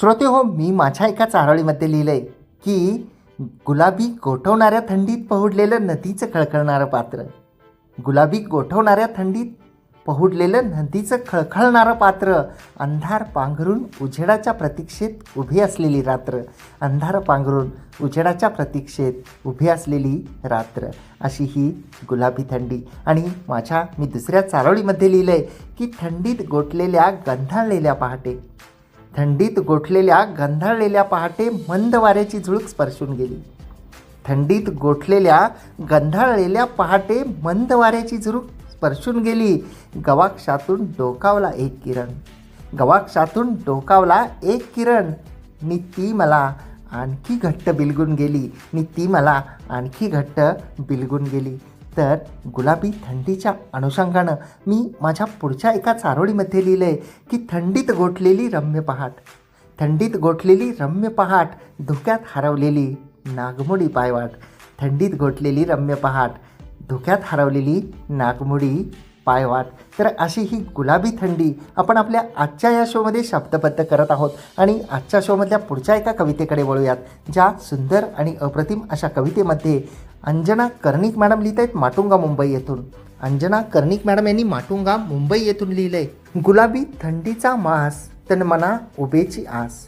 श्रोते हो मी माझ्या एका चारोळीमध्ये लिहिलं आहे की गुलाबी गोठवणाऱ्या थंडीत पहुडलेलं नदीचं खळखळणारं पात्र. गुलाबी गोठवणाऱ्या थंडीत पहुडलेलं नदीचं खळखळणारं पात्र. अंधार पांघरून उजेडाच्या प्रतीक्षेत उभी असलेली रात्र. अंधार पांघरून उजेडाच्या प्रतीक्षेत उभी असलेली रात्र. अशी ही गुलाबी थंडी. आणि माझ्या मी दुसऱ्या चारोळीमध्ये लिहिलं आहे की थंडीत गोठलेल्या गंधाळलेल्या पहाटे. थंडीत गोठलेल्या गंधाळलेल्या पहाटे मंद वाऱ्याची झुळूक स्पर्शून गेली. थंडीत गोठलेल्या गंधाळलेल्या पहाटे मंद वाऱ्याची झुळूक स्पर्शून गेली. गवाक्षातून डोकावला एक किरण. गवाक्षातून डोकावला एक किरण. मी ती मला आणखी घट्ट बिलगून गेली. मी ती मला आणखी घट्ट बिलगून गेली. तर गुलाबी थंडीच्या अनुषंगानं मी माझ्या पुढच्या एका चारोळीमध्ये लिहिलं आहे की थंडीत गोठलेली रम्य पहाट. थंडीत गोठलेली रम्य पहाट धुक्यात हरवलेली नागमोडी पायवाट. थंडीत गोठलेली रम्य पहाट धुक्यात हरवलेली नागमोडी पायवाट. तर अशी ही गुलाबी थंडी आपण आपल्या आजच्या या शोमध्ये शब्दबद्ध करत आहोत आणि आजच्या शोमधल्या पुढच्या एका कवितेकडे वळूयात ज्या सुंदर आणि अप्रतिम अशा कवितेमध्ये अंजना कर्णिक मॅडम लिहित आहेत माटुंगा मुंबई येथून. अंजना कर्णिक मॅडम यांनी माटुंगा मुंबई येथून लिहिलं आहे गुलाबी थंडीचा मास तन मना उभेची आस.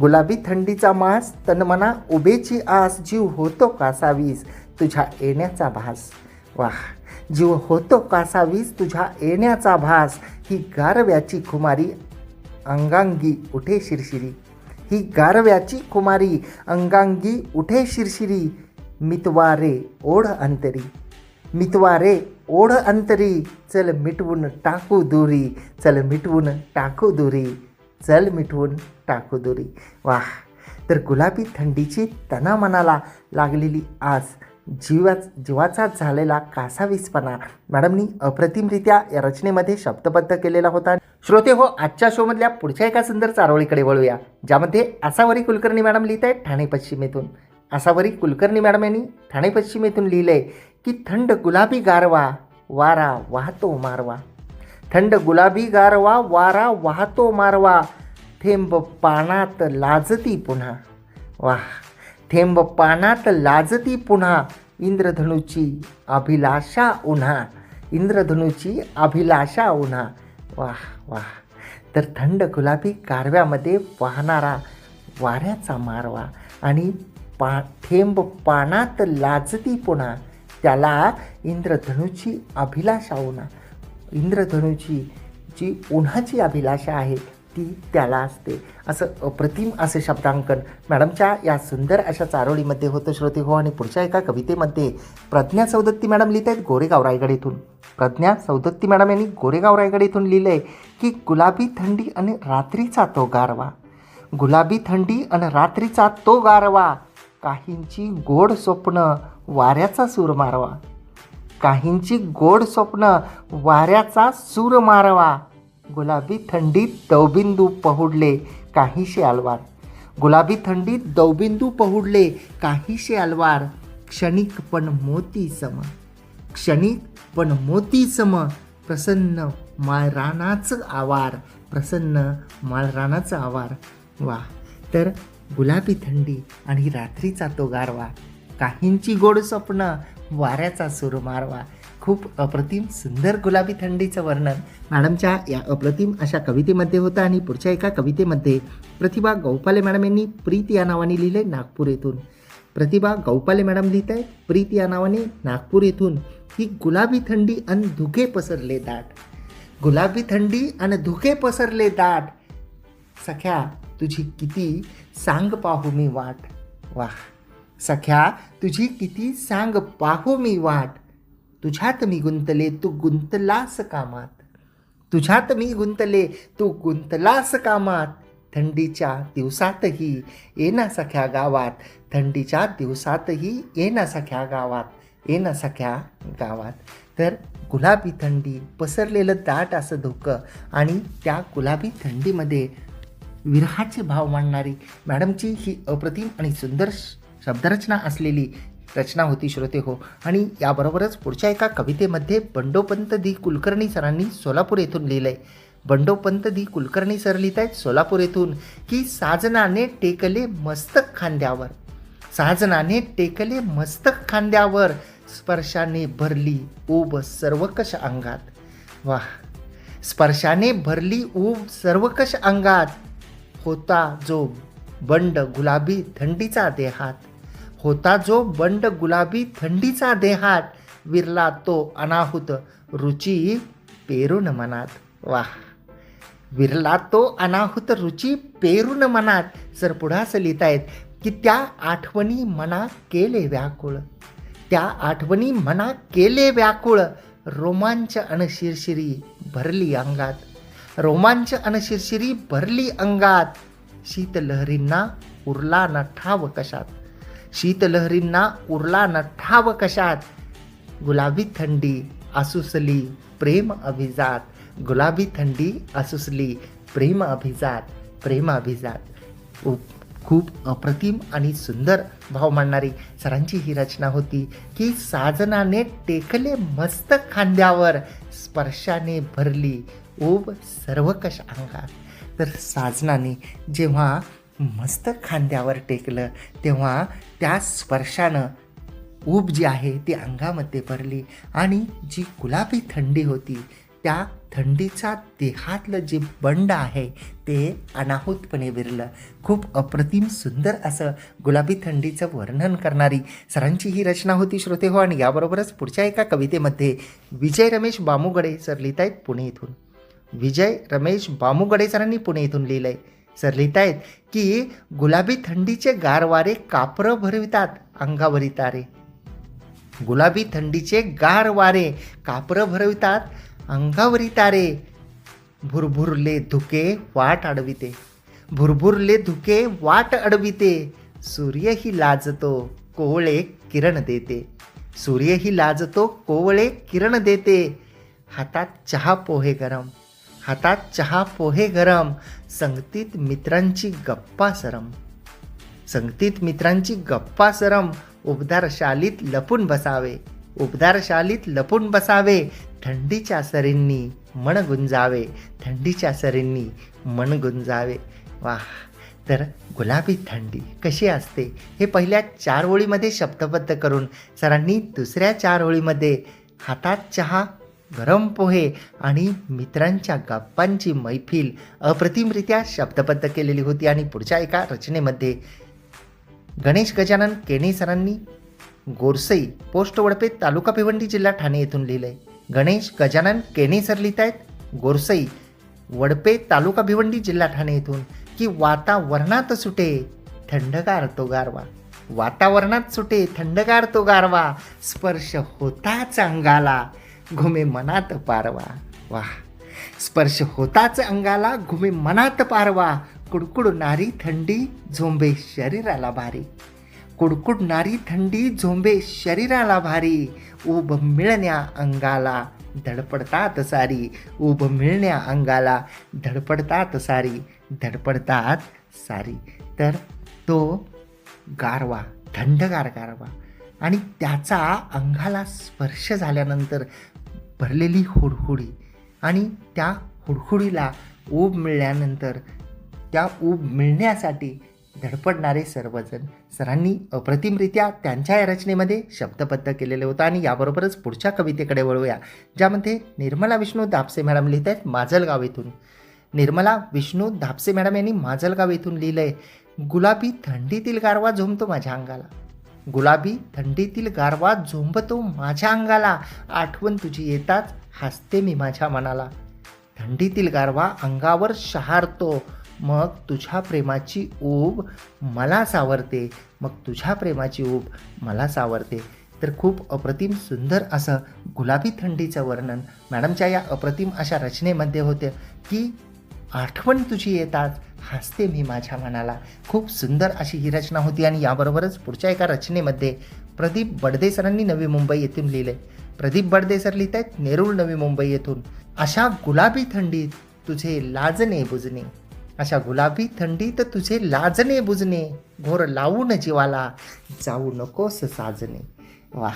गुलाबी थंडीचा मास तन मना उभेची आस. जीव होतो कासावीस तुझ्या येण्याचा भास. वाह! जीव होतो कासावीस तुझ्या येण्याचा भास. ही गारव्याची खुमारी अंगांगी उठे शिरशिरी. ही गारव्याची खुमारी अंगांगी उठे शिरशिरी. मितवारे ओढ अंतरी. मितवारे ओढ अंतरी चल मिटवून टाकू दुरी. चल मिटवून टाकू दुरी. चल मिटवून टाकू दुरी. वाह! तर गुलाबी थंडीची तना मनाला लागलेली आस जीवा जीवाचा झालेला कासावीसपणा. मॅडमनी अप्रतिमरित्या या रचनेमध्ये शब्दबद्ध केलेला होता. श्रोते हो आजच्या शोमधल्या पुढच्या एका सुंदर चारोळीकडे वळूया. ज्यामध्ये आसावरी कुलकर्णी मॅडम लिहित आहेत ठाणे पश्चिमेतून. आसावरी कुलकर्णी मॅडम यांनी ठाणे लिहिलं लिहिलंय की थंड गुलाबी गारवा वारा वाहतो मारवा. थंड गुलाबी गारवा वारा वाहतो मारवा. थेंब पानात लाजती पुन्हा. वाह! थेंब पानात लाजती पुन्हा. इंद्रधनुची अभिलाषा उन्हा. इंद्रधनुची अभिलाषा उन्हा. वाह वाह! तर थंड गुलाबी गारव्यामध्ये वाहणारा वाऱ्याचा मारवा आणि पा थेंब पानात लाजती पुणा. त्याला इंद्रधनुची अभिलाषा उन्हा इंद्रधनुची जी उन्हाची अभिलाषा आहे ती त्याला असते. असं अप्रतिम असे शब्दांकन मॅडमच्या या सुंदर अशा चारोळीमध्ये होतं. श्रोते हो आणि पुढच्या एका कवितेमध्ये प्रज्ञा सौदत्ती मॅडम लिहित आहेत गोरेगाव रायगड येथून. प्रज्ञा सौदत्ती मॅडम यांनी गोरेगाव रायगड येथून लिहिलं आहे की गुलाबी थंडी आणि रात्रीचा तो गारवा. गुलाबी थंडी आणि रात्रीचा तो गारवा. काहींची गोड स्वप्न वाऱ्याचा सूर मारवा. काहींची गोड स्वप्न वाऱ्याचा सूर मारवा. गुलाबी थंडीत दवबिंदू पहुडले काहीशे अलवार. गुलाबी थंडीत दवबिंदू पहुडले काहीशे अलवार. क्षणिक पण मोती सम. क्षणिक पण मोती सम. प्रसन्न माळरानाचं आवार. प्रसन्न माळरानाचं आवार. वा तर गुलाबी थंडी आणि रात्रीचा तो गारवा काहींची गोड स्वप्न वाऱ्याचा सूर मारवा. खूप अप्रतिम सुंदर गुलाबी थंडीचं वर्णन. मॅडमच्या या अप्रतिम अशा कवितेमध्ये होतं आणि पुढच्या एका कवितेमध्ये प्रतिभा गौपाले मॅडम यांनी प्रीत या नावाने लिहिले नागपूर येथून. प्रतिभा गौपाले मॅडम लिहित आहेत प्रीत या नावाने नागपूर येथून ही गुलाबी थंडी आणि धुके पसरले दाट. गुलाबी थंडी आणि धुके पसरले दाट. सख्या तुझी किती सांग पाहू मी वाट. वाह. सख्या तुझी किती सांग पाहू मी वाट. तुझ्यात मी गुंतले तू गुंतलास कामात. तुझ्यात मी गुंतले तू गुंतलास कामात. थंडीच्या दिवसातही ये ना सख्या गावात. थंडीच्या दिवसातही ये ना सख्या गावात. ये ना सख्या गावात. तर गुलाबी थंडी पसरलेलं दाट असं धुकं आणि त्या गुलाबी थंडीमध्ये विरहाचे भाव मांडणारी मॅडमची ही अप्रतिम आणि सुंदर श- शब्दरचना असलेली रचना होती श्रोते हो. आणि याबरोबरच पुढच्या एका कवितेमध्ये बंडोपंत दी कुलकर्णी सरांनी सोलापूर येथून लिहिलं आहे बंडोपंत दी कुलकर्णी सर लिहित आहेत सोलापूर येथून की साजनाने टेकले मस्तक खांद्यावर. साजनाने टेकले मस्तक खांद्यावर स्पर्शाने भरली ऊब सर्वकश अंगात. वाह! स्पर्शाने भरली ऊब सर्वकश अंगात. होता जो बंड गुलाबी थंडीचा देहात. होता जो बंड गुलाबी थंडीचा देहात. विरला तो अनाहुत रुची पेरून मनात. वाह! विरला तो अनाहुत रुची पेरून मनात. सर पुढं असं लिहितायत की त्या आठवणी मना केले व्याकुळ. त्या आठवणी मना केले व्याकुळ. रोमांच अनशिरशिरी भरली अंगात. रोमांच अनशिरशिरी भरली अंगात. शीतलहरींना उरला न ठाव कशात? शीतलहरींना उरला न ठाव कशात? गुलाबी थंडी आसुसली प्रेम अभिजात. गुलाबी थंडी आसुसली प्रेम अभिजात. प्रेम अभिजात. खूप अप्रतिम आणि सुंदर भाव मांडणारी सरांची ही रचना होती की साजनाने टेकले मस्त खांद्यावर. स्पर्शाने भरली ओब सर्वकश अंगात. तर साजनाने जेव्हा मस्त खांद्यावर टेकलं तेव्हा त्या स्पर्शानं ऊब जी आहे ती अंगामध्ये भरली आणि जी गुलाबी थंडी होती त्या थंडीचा देहातलं जे बंड आहे ते अनाहूतपणे विरलं. खूप अप्रतिम सुंदर असं गुलाबी थंडीचं वर्णन करणारी सरांची ही रचना होती श्रोते हो आणि याबरोबरच पुढच्या एका कवितेमध्ये विजय रमेश बामुगडे सर लिहित आहेत पुणे इथून विजय रमेश बामुगडे सरांनी पुणे इथून लिहिलंय. सर लिहित आहेत की गुलाबी थंडीचे गारवारे कापरं भरवितात अंगावरी तारे. गुलाबी थंडीचे गार वारे कापरं भरवितात अंगावरी तारे. भुरभुरले धुके वाट अडविते. भुरभुरले धुके वाट अडविते. सूर्यही लाजतो कोवळे किरण देते. सूर्यही लाजतो कोवळे किरण देते. हातात चहा पोहे गरम. हातात चहा पोहे गरम. संगतीत मित्रांची गप्पा सरम. संगतीत मित्रांची गप्पा सरम. उबदार शालीत लपून बसावे. उबदार शालीत लपून बसावे. थंडीच्या सरींनी मन गुंजावे. थंडीच्या सरींनी मन गुंजावे. वाह! तर गुलाबी थंडी कशी असते? हे पहिल्या चार ओळीमध्ये शब्दबद्ध करून सरांनी दुसऱ्या चार ओळीमध्ये हातात चहा गरम पोहे आणि मित्रांच्या गप्पांची मैफिल अप्रतिमरित्या शब्दबद्ध केलेली होती आणि पुढच्या एका रचनेमध्ये गणेश गजानन केणे सरांनी गोरसई पोस्ट वडपे तालुका भिवंडी जिल्हा ठाणे येथून लिहिलंय गणेश गजानन केणे सर लिहित आहेत गोरसई वडपे तालुका भिवंडी जिल्हा ठाणे येथून की वातावरणात सुटे थंडगार तो गारवा. वातावरणात सुटे थंडगार तो गारवा. स्पर्श होताच अंगाला घुमे मनात पारवा. वा स्पर्श होताच अंगाला घुमे मनात पारवा. कुडकुडणारी थंडी झोंबे शरीराला भारी. कुडकुडणारी थंडी झोंबे शरीराला भारी. उब मिळण्या अंगाला धडपडतात सारी. उब मिळण्या अंगाला धडपडतात सारी. धडपडतात सारी. तर तो गारवा थंडगार गारवा. आणि त्याचा अंगाला स्पर्श झाल्यानंतर भरलेली हुडहुडी आणि त्या हुडहुडीला ऊब मिळाल्यानंतर त्या ऊब मिळण्यासाठी धडपडणारे सर्वजण सरांनी अप्रतिमरित्या त्यांच्या या रचनेमध्ये शब्दबद्ध केलेलं होतं. आणि याबरोबरच पुढच्या कवितेकडे वळूया ज्यामध्ये निर्मला विष्णू दापसे मॅडम लिहित आहेत माजलगाव येथून. निर्मला विष्णू धापसे मॅडम यांनी माजलगाव येथून लिहिलंय गुलाबी थंडीतील गारवा झोमतो माझ्या अंगाला. गुलाबी थंडीतील गारवा झोंबतो माझ्या अंगाला. आठवण तुझी येताच हसते मी माझ्या मनाला. थंडीतील गारवा अंगावर शहारतो. मग तुझ्या प्रेमाची ऊब मला सावरते. मग तुझ्या प्रेमाची ऊब मला सावरते. तर खूप अप्रतिम सुंदर असं गुलाबी थंडीचं वर्णन मॅडमच्या या अप्रतिम अशा रचनेमध्ये होते की आठवण तुझी येतात. हसते मी माझ्या मनाला. खूप सुंदर अशी ही रचना होती आणि याबरोबरच पुढच्या एका रचनेमध्ये प्रदीप बडदेसरांनी नवी मुंबई येथून लिहिले. प्रदीप बडदेसर लिहित आहेत नेरूळ नवी मुंबई येथून. अशा गुलाबी थंडीत तुझे लाजणे बुजणे. अशा गुलाबी थंडीत तुझे लाजणे बुजणे. घोर लावून जीवाला जाऊ नकोस साजणे. वाह.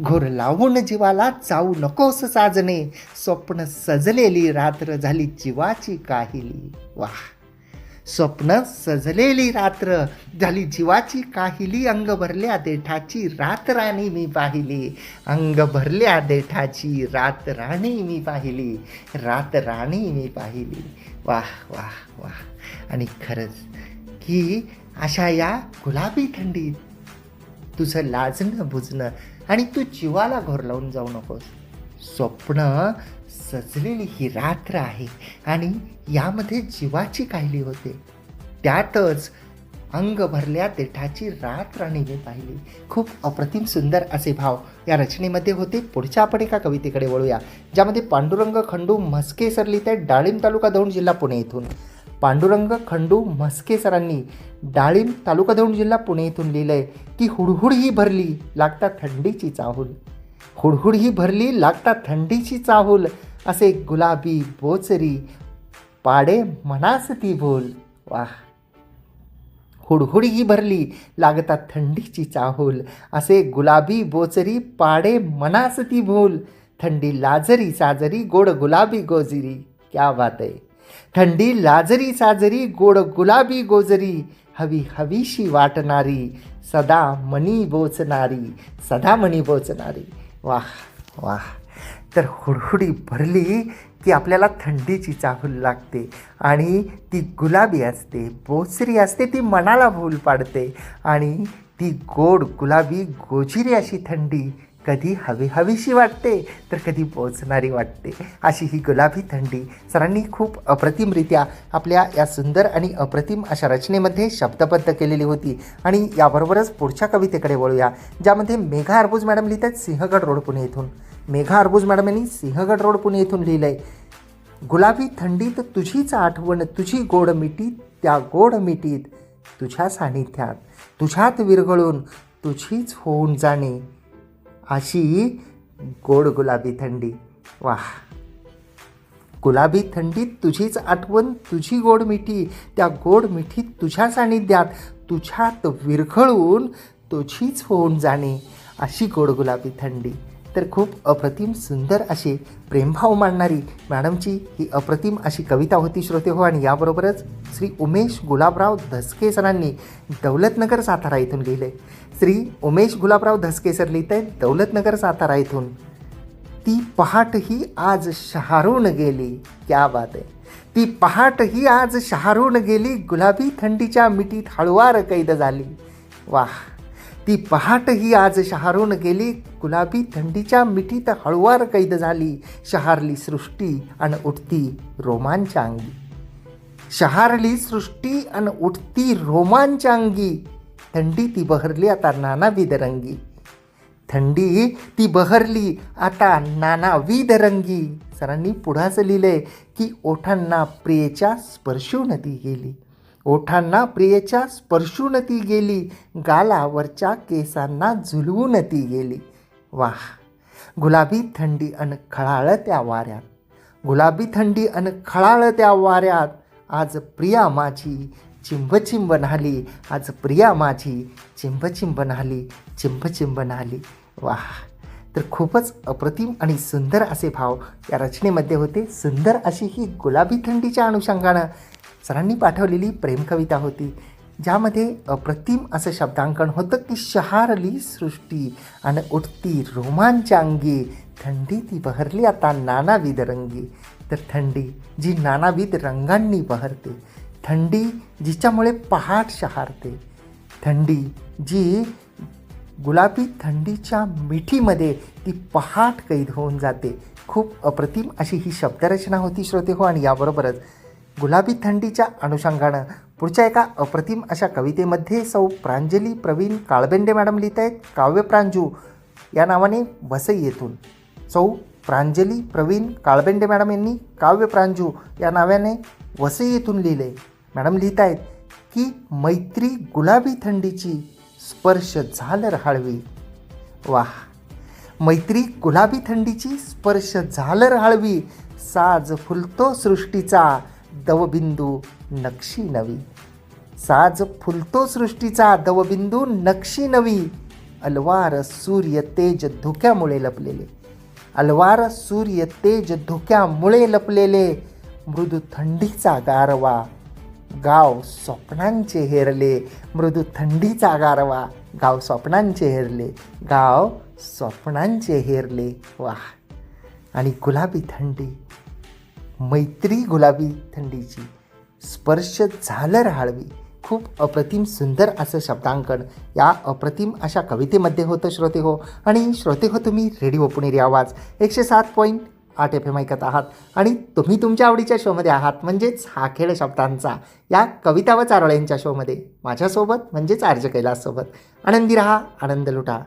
घोर लावून जीवाला चावू नकोस साजणे. स्वप्न सजलेली रात्र झाली जीवाची काहिली. वाह! स्वप्न सजलेली रात्र झाली जीवाची काहिली. अंग भरल्या देठाची रातराणी मी पाहिली. अंग भरल्या देठाची रात राणी मी पाहिली. रात राणी मी पाहिली. वाह वाह वाह! आणि खरंच की अशा या गुलाबी थंडीत तुझं लाजणं बुजणं आणि तू जीवाला घोर लावून जाऊ नकोस. स्वप्न सजलेली ही रात्र आहे आणि यामध्ये जीवाची काहिली होते. त्यातच अंग भरल्या देठाची रात्र निघे मी पाहिली. खूप अप्रतिम सुंदर असे भाव या रचनेमध्ये होते. पुढच्या आपण एका कवितेकडे वळूया ज्यामध्ये पांडुरंग खंडू म्हस्के सरली ते डाळिंब तालुका दौंड जिल्हा पुणे येथून. पांडुरंग खंडू म्हस्के सरांनी डाळिंब तालुका दौंड जिल्हा पुणे येथून लिहिलंय की हुडहुड ही भरली लागता थंडीची चाहूल. हुडहुड ही भरली लागता थंडीची चाहूल असे गुलाबी बोचरी पाडे मनास ती बोल वाह! हुडहुड ही भरली लागता थंडीची चाहूल असे गुलाबी बोचरी पाडे मनास ती भूल. थंडी लाजरी साजरी गोड गुलाबी गोजिरी. क्या बात आहे! थंडी लाजरी साजरी गोड गुलाबी गोजरी हवी हवीशी वाटणारी सदा मनी बोचणारी सदा मनी बोचणारी. वाह वाह. तर हुडहुडी भरली की आपल्याला थंडीची चाहूल लागते आणि ती गुलाबी असते बोचरी असते ती मनाला भूल पाडते आणि ती गोड गुलाबी गोजिरी अशी थंडी कधी हवी हवीशी वाटते तर कधी पोचणारी वाटते. अशी ही गुलाबी थंडी सरांनी खूप अप्रतिमरित्या आपल्या या सुंदर आणि अप्रतिम अशा रचनेमध्ये शब्दबद्ध केलेली होती. आणि याबरोबरच पुढच्या कवितेकडे वळूया ज्यामध्ये मेघा अर्बुज मॅडम लिहितात सिंहगड रोड पुणे येथून. मेघा अर्बुज मॅडम यांनी सिंहगड रोड पुणे येथून लिहिलं आहे गुलाबी थंडीत तुझीच आठवण तुझी गोड मिटीत त्या गोड मिठीत तुझ्या सानिध्यात. तुझ्यात विरघळून तुझीच होऊन जाणे. अशी गोड गुलाबी थंडी. वाह. गुलाबी थंडीत तुझीच आठवण तुझी गोड मिठी त्या गोड मिठीत तुझ्या सानिध्यात तुझ्यात विरघळून तुझीच होऊन जाणे अशी गोड गुलाबी थंडी. तर खूप अप्रतिम सुंदर अशी प्रेमभाव मांडणारी मॅडमची ही अप्रतिम अशी कविता होती श्रोते हो. आणि याबरोबरच श्री उमेश गुलाबराव धसके सरांनी दौलतनगर सातारा इथून लिहिले. श्री उमेश गुलाबराव धसके सर लिहित आहेत दौलतनगर सातारा इथून. ती पहाट ही आज शहारून गेली क्या बात आहे. ती पहाट ही आज शहारून गेली गुलाबी थंडीच्या मिठीत हळुवार कैद झाली. वाह. ती पहाट ही आज शहारून गेली गुलाबी थंडीच्या मिठीत हळुवार कैद झाली शहारली सृष्टी आणि उठती रोमांच्या अंगी शहारली सृष्टी आणि उठती रोमांच्या अंगी थंडी ती बहरली आता नानाविध रंगी थंडी ती बहरली आता नानाविध रंगी सरांनी पुढाचं लिहिलंय की ओठांना प्रियेच्या स्पर्शून ती गेली. ओठांना प्रियेच्या स्पर्शून ती गेली गालावरच्या केसांना झुलवून ती गेली. वाह. गुलाबी थंडी अन खळाळ त्या वाऱ्यात. गुलाबी थंडी अन खळाळ त्या वाऱ्यात. आज प्रिया माझी चिंबचिंब न्हाली. आज प्रिया माझी चिंबचिंब न्हाली. चिंबचिंब न्हाली. वाह. तर खूपच अप्रतिम आणि सुंदर असे भाव या रचनेमध्ये होते. सुंदर अशी ही गुलाबी थंडीच्या अनुषंगानं सरांनी पाठवलेली प्रेमकविता होती. ज्यामध्ये अप्रतिम असं शब्दांकन होतं की शहारली सृष्टी आणि उठती रोमांचांगी अंगी थंडी ती बहरली आता नानाविध रंगी. तर थंडी जी नानाविध रंगांनी बहरते थंडी जिच्यामुळे पहाट शहारते थंडी जी गुलाबी थंडीच्या मिठीमध्ये ती पहाट कैद होऊन जाते. खूप अप्रतिम अशी ही शब्दरचना होती श्रोते हो आणि याबरोबरच गुलाबी थंडीच्या अनुषंगानं पुढच्या एका अप्रतिम अशा कवितेमध्ये सौ प्रांजली प्रवीण काळबेंडे मॅडम लिहित आहेत. काव्यप्रांजू या नावाने वसई येथून. सौ प्रांजली प्रवीण काळबेंडे मॅडम यांनी काव्यप्रांजू या नावाने वसई येथून लिहिले. मॅडम लिहित आहेत की मैत्री गुलाबी थंडीची स्पर्श झालर हळवी वाह! मैत्री गुलाबी थंडीची स्पर्श झालर हळवी साज फुलतो सृष्टीचा. दवबिंदू नक्षी नवी. साज फुलतो सृष्टीचा दवबिंदू नक्षी नवी. अलवार सूर्य तेज धुक्यामुळे लपलेले. अलवार सूर्य तेज धुक्यामुळे लपलेले. मृदू थंडीचा गारवा. गाव स्वप्नांचे हेरले. मृदू थंडीचा गारवा. गाव स्वप्नांचे हेरले. गाव स्वप्नांचे हेरले. वाह. आणि गुलाबी थंडी. मैत्री गुलाबी थंडीची स्पर्श झालं राहाळवी खूप अप्रतिम सुंदर असं शब्दांकन. या अप्रतिम अशा कवितेमध्ये होतं श्रोते हो. आणि श्रोते हो तुम्ही रेडिओ पुणेरी आवाज एकशे सात पॉईंट आठ एफ एम ऐकत आहात. आणि तुम्ही तुमच्या आवडीच्या शोमध्ये आहात म्हणजेच हा खेळ शब्दांचा. या कविता व चारोळ्यांच्या शोमध्ये माझ्यासोबत म्हणजेच आर्ज कैलाससोबत. आनंदी रहा आनंद लुटा.